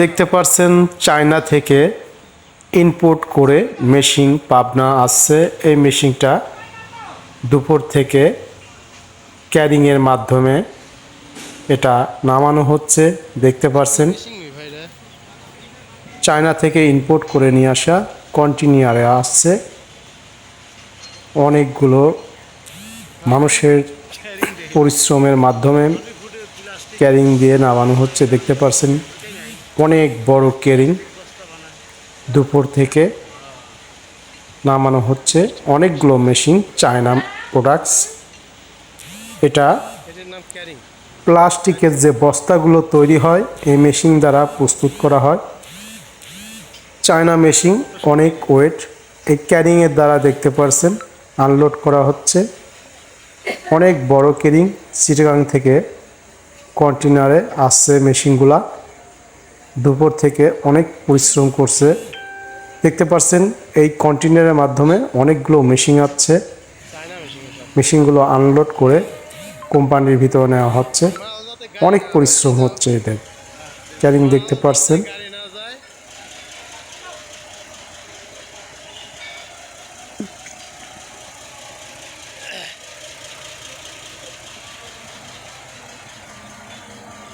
দেখতে পারছেন চায়না থেকে ইনপোর্ট করে মেশিন পাবনা আসছে। এই মেশিনটা দুপুর থেকে ক্যারিংয়ের মাধ্যমে এটা নামানো হচ্ছে। দেখতে পারছেন চায়না থেকে ইম্পোর্ট করে নিয়ে আসা কন্টিনিউয়ারে আসছে। অনেকগুলো মানুষের পরিশ্রমের মাধ্যমে ক্যারিং দিয়ে নামানো হচ্ছে। দেখতে পারছেন অনেক বড় ক্যারিং দুপুর থেকে নামানো হচ্ছে অনেকগুলো মেশিন, চায়না প্রোডাক্টস এটা প্লাস্টিকের যে বস্তাগুলো তৈরি হয়, এই মেশিন দ্বারা প্রস্তুত করা হয়। চায়না মেশিন অনেক ওয়েট, এই ক্যারিংয়ের দ্বারা দেখতে পারছেন, আনলোড করা হচ্ছে। অনেক বড় ক্যারিং চিটাগাং থেকে কন্টেনারে আসছে মেশিনগুলা। দুপুর থেকে অনেক পরিশ্রম করছে। দেখতে পাচ্ছেন, এই কন্টেনারের মাধ্যমে অনেকগুলো মেশিন আছে মেশিনগুলো আনলোড করে কোম্পানির ভিতরে নেওয়া হচ্ছে। অনেক পরিশ্রম হচ্ছে এদের। ক্যারিং দেখতে পারছেন গাড়ি না যায়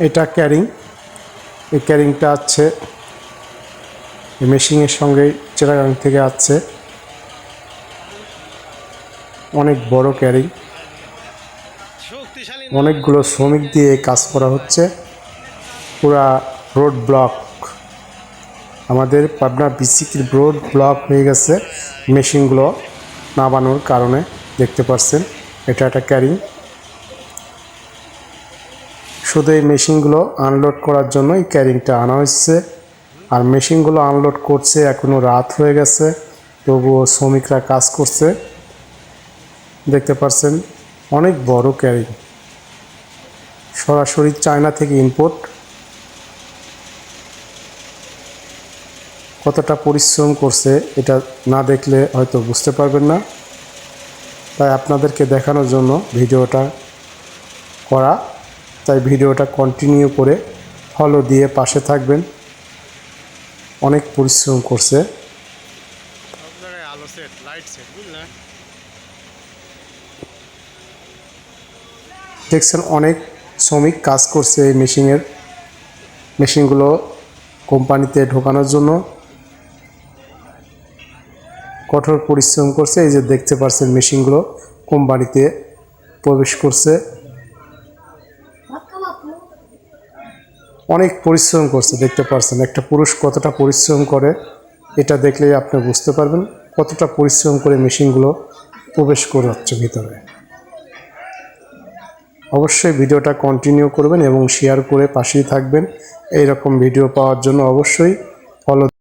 এটা ক্যারিং। এই ক্যারিংটা আছে। এই মেশিনের সঙ্গে চেরাগাং থেকে আসছে অনেক বড় ক্যারিং। অনেকগুলো শ্রমিক দিয়ে কাজ করা হচ্ছে। পুরা রোড ব্লক। আমাদের পাবনা বিসিকির রোড ব্লক হয়ে গেছে। মেশিনগুলো নামানোর কারণে দেখতে পাচ্ছেন এটা একটা ক্যারিং। শুধু এই মেশিনগুলো আনলোড করার জন্য এই ক্যারিংটা আনা হচ্ছে আর মেশিনগুলো আনলোড করছে এখনও রাত হয়ে গেছে, তবুও শ্রমিকরা কাজ করছে। দেখতে পাচ্ছেন অনেক বড় ক্যারিং সরাসরি চায়না থেকে ইম্পোর্ট কতটা পরিশ্রম করছে, এটা না দেখলে হয়তো বুঝতে পারবেন না। তাই আপনাদেরকে দেখানোর জন্য ভিডিওটা করা তাই ভিডিওটা কন্টিনিউ করে ফলো দিয়ে পাশে থাকবেন। অনেক পরিশ্রম করছে। আলো সেট লাইট সেট বুঝলেন? দেখছেন অনেক শ্রমিক কাজ করছে এই মেশিনের মেশিনগুলো কোম্পানিতে ঢোকানোর জন্য। কঠোর পরিশ্রম করছে এই যে দেখতে পাচ্ছেন মেশিনগুলো কোম্পানিতে প্রবেশ করছে। অনেক পরিশ্রম করছে, দেখতে পারছেন। একটা পুরুষ কতটা পরিশ্রম করে, এটা দেখলেই আপনি বুঝতে পারবেন কতটা পরিশ্রম করে মেশিনগুলো প্রবেশ করাচ্ছে ভিতরে। অবশ্যই ভিডিওটা কন্টিনিউ করবেন এবং শেয়ার করে পাশেই থাকবেন। এইরকম ভিডিও পাওয়ার জন্য অবশ্যই ফলো